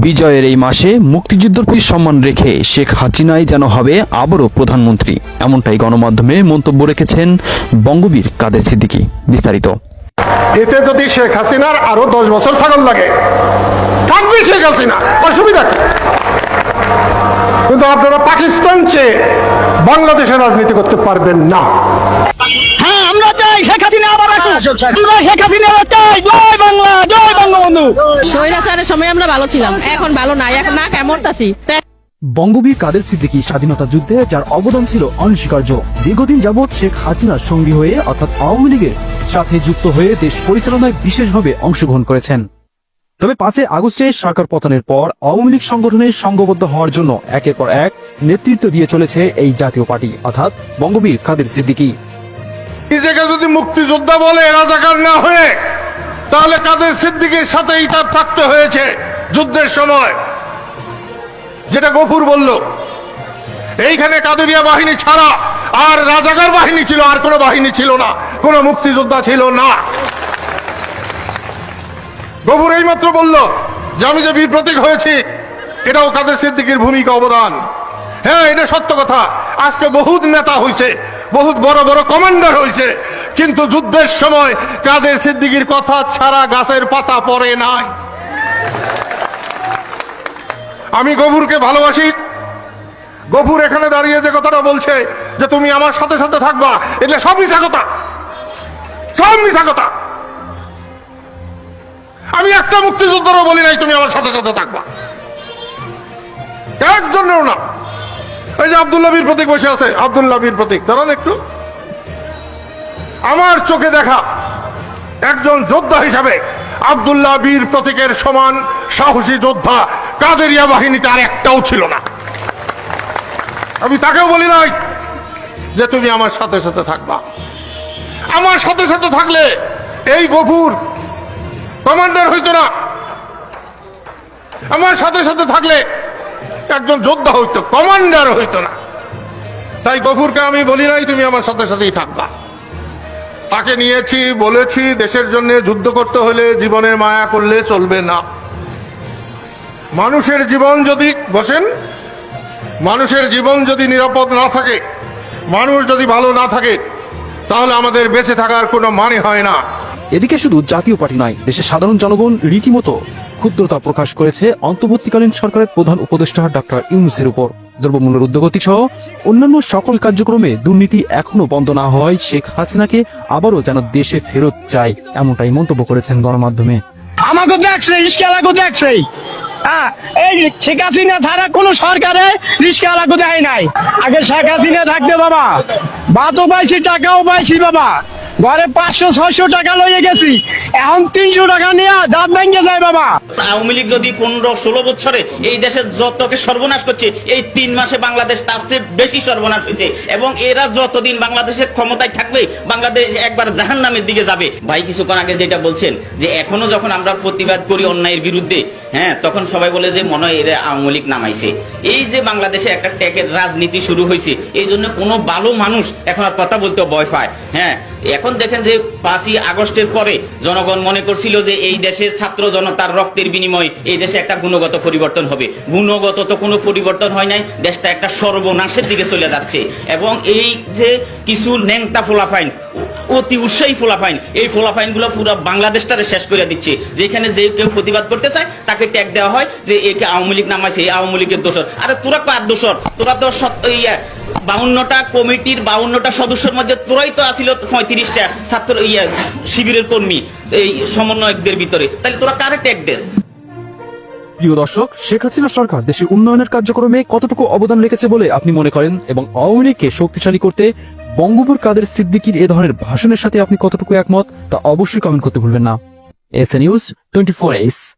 বিজয়ের এই মাসে মুক্তিযুদ্ধের প্রতি সম্মান রেখে শেখ হাসিনাই যেন হবে আবারও প্রধানমন্ত্রী। এমনটাই গণমাধ্যমে মন্তব্য রেখেছেন বঙ্গবীর কাদের সিদ্দিকি। বিস্তারিত। এতে যদি শেখ হাসিনার আরও দশ বছর থাকার লাগে, থাকবে শেখ হাসিনা, অসুবিধা কিন্তু আপনারা পাকিস্তান চেয়ে বাংলাদেশের রাজনীতি করতে পারবেন না। আমরা চাই শেখ হাসিনা আবার আসুক। আমরা শেখ হাসিনা চাই। জয় বাংলা জয় বঙ্গবন্ধু। স্বৈরাচারের সময় আমরা ভালো ছিলাম এখন ভালো নাই। এখন না কেমন আছি? বঙ্গবীর কাদের সিদ্দিকী স্বাধীনতা যুদ্ধে যার অবদান ছিল অনস্বীকার্য। দীর্ঘদিন যাবৎ শেখ হাসিনার সঙ্গী হয়ে অর্থাৎ আওয়ামী লীগের সাথে যুক্ত হয়ে দেশ পরিচালনায় বিশেষভাবে অংশগ্রহণ করেছেন। তবে পাঁচই আগস্টে সরকার পতনের পর আওয়ামী লীগ সংগঠনের সংঘবদ্ধ হওয়ার জন্য একের পর এক নেতৃত্ব দিয়ে চলেছে এই জাতীয় পার্টি অর্থাৎ বঙ্গবীর কাদের সিদ্দিকী। নিজেকে যদি মুক্তিযোদ্ধা বলে রাজাকার না হয়ে, তাহলে কাদের সিদ্দিকের সাথেই তার থাকতে হয়েছে যুদ্ধের সময়? যেটা গফুর বলল, এইখানে কাদেরিয়া বাহিনী ছাড়া আর রাজাকার বাহিনী ছিল, আর কোনো বাহিনী ছিল না, কোনো মুক্তিযোদ্ধা ছিল না। গফুর এইমাত্র বলল, যে আমি যে বীর প্রতীক হয়েছি, এটাও কাদের সিদ্দিকের ভূমিকা অবদান। হ্যাঁ এটা সত্য কথা। আজকে বহুত নেতা হয়েছে বহুত বড় বড় কমান্ডার হয়েছে। কিন্তু যুদ্ধের সময় কাদের সিদ্দিকির কথা ছাড়া গাছের পাতা পড়ে নাই। আমি গভুরকে ভালোবাসি। গভুর এখানে দাঁড়িয়ে যে কথাটা বলছে, যে তুমি আমার সাথে সাথে থাকবা এটা সব মিশা কথা। সব মিশা কথা। আমি একটা মুক্তিযোদ্ধারও বলি নাই, তুমি আমার সাথে সাথে থাকবা। একজনেও না। এই যে আব্দুল্লাহ বীর প্রতীক বসে আছে আব্দুল্লাহ বীর প্রতীক। দাঁড়ান একটু। আমার চোখে দেখা একজন যোদ্ধা হিসাবে আব্দুল্লাহ বীর প্রতীকের সমান সাহসী যোদ্ধা কাদেরিয়া বাহিনীতে আর একটাও ছিল না। আমি তাকেও বলি নাই যে তুমি আমার সাথে সাথে থাকবা। আমার সাথে সাথে থাকলে এই গফুর কমান্ডার হইতো না। আমার সাথে সাথে থাকলে একজন যোদ্ধা হইতো, কমান্ডার হইতো না। তাই গফুরকে আমি বলি নাই, তুমি আমার সাথে সাথেই থাকবা। তাকে নিয়েছি, বলেছি, দেশের জন্য যুদ্ধ করতে হলে জীবনের মায়া করলে চলবে না। মানুষের জীবন যদি, বসেন, মানুষের জীবন যদি নিরাপদ না থাকে, মানুষ যদি ভালো না থাকে, তাহলে আমাদের বেঁচে থাকার কোনো মানে হয় না। এদিকে শুধু জাতীয় পার্টি নয়, দেশের সাধারণ জনগণ রীতিমতো ক্ষুদ্রতা প্রকাশ করেছে অন্তর্বর্তীকালীন সরকারের প্রধান উপদেষ্টা ডক্টর ইউনুসের উপর। দ্রব্যমূল্যের উদ্যোগতি সহ অন্যান্য সকল কার্যক্রমে দুর্নীতি এখনও বন্ধ না হয় শেখ হাসিনাকে আবারও যেন দেশে ফেরত চায় এমনটাই মন্তব্য করেছেন গণমাধ্যমে। আমাকে দেখছে রিস্কালাকে দেখছে। হ্যাঁ এই শেখ হাসিনা ছাড়া কোন সরকারে রিস্কালাকে দেয় নাই। আগে শেখ হাসিনা থাকতে বাবা। ভাতও পাইছি, টাকাও পাইছি বাবা। ঘরে পাঁচশো, ছয়শো টাকা লইয়ে গেছি। এখন তিনশো টাকা নিয়ে দাঁত ভেঙে যায় বাবা। আওয়ামী লীগ যদি পনেরো, ষোলো বছরে এই দেশের যতকে সর্বনাশ করছে, এই তিন মাসে বাংলাদেশ তার চেয়ে বেশি সর্বনাশ হয়েছে এবং এরা যতদিন বাংলাদেশের ক্ষমতায় থাকবে, বাংলাদেশ একবার জাহান নামের দিকে যাবে। ভাই, কিছুক্ষণ আগে যেটা বলছেন যে এখনও যখন আমরা প্রতিবাদ করি অন্যায়ের বিরুদ্ধে হ্যাঁ তখন সবাই বলে যে মনে হয় এরা আওয়ামী লীগ নামাইছে। এই যে বাংলাদেশে একটা ট্যাগের রাজনীতি শুরু হয়েছে, এই জন্য কোনো ভালো মানুষ এখন আর কথা বলতে ভয় পায় হ্যাঁ। এখন দেখেন যে পাঁচই আগস্টের পরে জনগণ মনে করছিল যে এই দেশে ছাত্র জনতার রক্তের বিনিময়ে এই দেশে একটা গুণগত পরিবর্তন হবে। গুণগত তো কোনো পরিবর্তন হয় নাই, দেশটা একটা সর্বনাশের দিকে চলে যাচ্ছে। এবং এই যে কিছু ন্যাংটা ফোলাফাইন অতি উৎসাহী ফোলাফাইন। এই ফোলাফাইনগুলো পুরো বাংলাদেশটারে শেষ করে দিচ্ছে। যেখানে যে কেউ প্রতিবাদ করতে চায়, তাকে ট্যাগ দেওয়া হয় যে একে আওয়ামী লীগ নামাইছে, এই আওয়ামী লীগের দোষর। আরে তোরা কার দোষর? তোরা তো ইয়া, বাউন্নটা কমিটির বাউন্নটা সদস্যের মধ্যে তোরাই তো আছিল পঁয়ত্রিশটা ছাত্র, ইয়া, শিবিরের কর্মী, এই সমন্বয়কদের ভিতরে। তাহলে তোরা কারে ট্যাগ দেস? প্রিয় দর্শক, শেখ হাসিনা সরকার দেশের উন্নয়নের কার্যক্রমে কতটুকু অবদান রেখেছে বলে আপনি মনে করেন? এবং আওয়ামী লীগকে শক্তিশালী করতে বঙ্গবুর কাদের সিদ্দিকির এ ধরনের ভাষণের সাথে আপনি কতটুকু একমত, তা অবশ্যই কমেন্ট করতে ভুলবেন না। S A news, twenty four S.